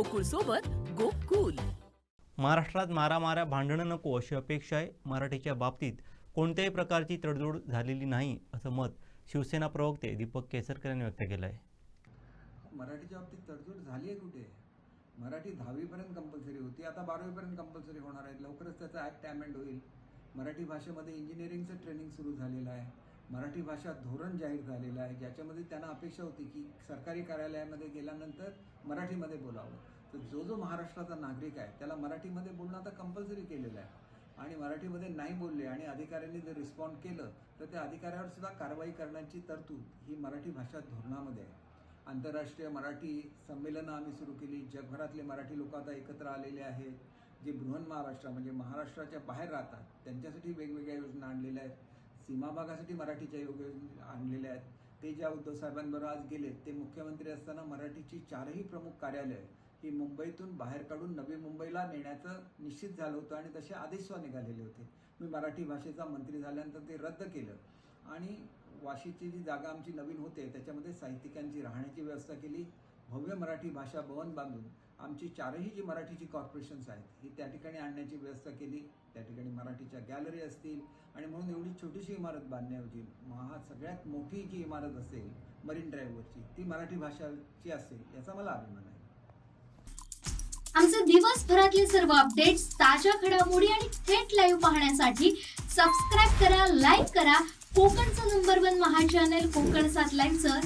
गोकुळ सोबत गोकुल. महाराष्ट्रात मारामाऱ्या भांडणं नको अशी अपेक्षा आहे. मराठीच्या बाबतीत कोणत्याही प्रकारची तडजोड झालेली नाही असं मत शिवसेना प्रवक्ते दीपक केसरकर यांनी व्यक्त केलं आहे मराठीच्या बाबतीत तडजोड झाली आहे कुठे? मराठी दहावीपर्यंत कंपल्सरी होती आता बारावीपर्यंत कंपल्सरी होणार आहे. लवकरच त्याचा ॲक्ट अमेंड होईल. मराठी भाषेमध्ये इंजिनिअरिंगचं ट्रेनिंग सुरू झालेलं आहे. मराठी भाषा धोरण जाहीर झालेलं आहे ज्याच्यामध्ये त्यांना अपेक्षा होती की सरकारी कार्यालयामध्ये गेल्यानंतर मराठीमध्ये बोलावं. तर जो जो महाराष्ट्राचा नागरिक आहे त्याला मराठीमध्ये बोलणं आता कंपल्सरी केलेलं आहे. आणि मराठीमध्ये नाही बोलले आणि अधिकाऱ्यांनी जर रिस्पॉन्ड केलं तर त्या अधिकाऱ्यावर सुद्धा कारवाई करण्याची तरतूद ही मराठी भाषा धोरणामध्ये आहे. आंतरराष्ट्रीय मराठी संमेलनं आम्ही सुरू केली. जगभरातले मराठी लोक आता एकत्र आलेले आहेत. जे बृहन महाराष्ट्र म्हणजे महाराष्ट्राच्या बाहेर राहतात त्यांच्यासाठी वेगवेगळ्या योजना आणलेल्या आहेत. सीमाभागासाठी मराठीच्या योग आणलेल्या आहेत. ते ज्या उद्धव साहेबांबरोबर आज गेले ते मुख्यमंत्री असताना मराठीची चारही प्रमुख कार्यालय ही मुंबईतून बाहेर काढून नवी मुंबईला नेण्याचं निश्चित झालं होतं आणि तसे आदेश निघालेले होते. मी मराठी भाषेचा मंत्री झाल्यानंतर ते रद्द केलं. आणि वाशीची जी जागा आमची नवीन होते त्याच्यामध्ये साहित्यिकांची राहण्याची व्यवस्था केली. भव्य मराठी भाषा भवन बांधून आमची चारही जी मराठीची कॉर्पोरेशन्स आहेत ही त्या ठिकाणी आणण्याची व्यवस्था केली. त्या ठिकाणी मराठीच्या गॅलरी असतील. आणि म्हणून एवढी छोटीशी इमारत बांधण्याऐवजी महा सगळ्यात मोठी जी इमारत असेल मरीन ड्राईव्हवरची ती मराठी भाषाची असेल याचा मला अभिमान आहे. आमचे दिवसभरातले सर्व अपडेट्स ताज्या घडामोडी आणि थेट लाईव्ह पाहण्यासाठी सबस्क्राईब करा लाईक करा. कोकणचं नंबर वन महा चॅनल कोकण सात लाईव्हचं